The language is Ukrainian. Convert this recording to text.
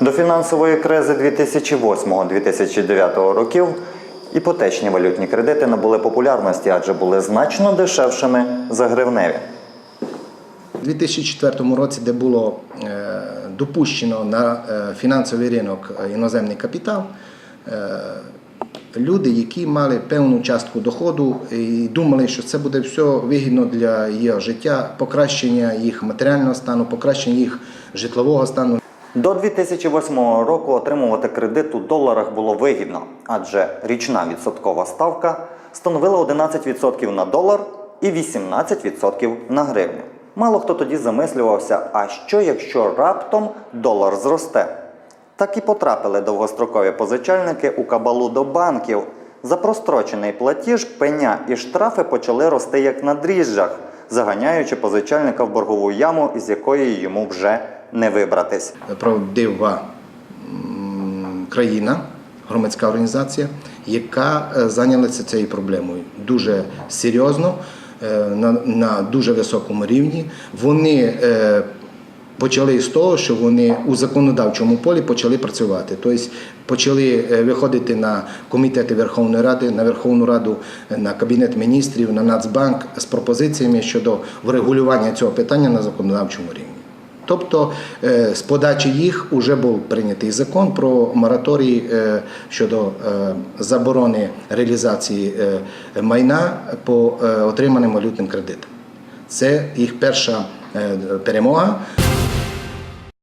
До фінансової кризи 2008-2009 років іпотечні валютні кредити набули популярності, адже були значно дешевшими за гривневі. У 2004 році, де було е, допущено на е, фінансовий ринок е, іноземний капітал, люди, які мали певну частку доходу і думали, що це буде все вигідно для їх життя, покращення їх матеріального стану, покращення їх житлового стану. До 2008 року отримувати кредит у доларах було вигідно, адже річна відсоткова ставка становила 11% на долар і 18% на гривню. Мало хто тоді замислювався, а що якщо раптом долар зросте? Так і потрапили довгострокові позичальники у кабалу до банків. За прострочений платіж пеня і штрафи почали рости як на дріжджах, заганяючи позичальника в боргову яму, із якої йому вже не вибратись. правдива країна, громадська організація, яка е, зайнялася цією проблемою дуже серйозно, е, на, на дуже високому рівні. Вони е, почали з того, що вони у законодавчому полі почали працювати. Тобто почали виходити на комітети Верховної Ради, на Верховну Раду, на Кабінет міністрів, на Нацбанк з пропозиціями щодо врегулювання цього питання на законодавчому рівні. Тобто е, з подачі їх вже був прийнятий закон про мораторій е, щодо е, заборони реалізації майна по отриманим валютним кредитам. Це їх перша перемога.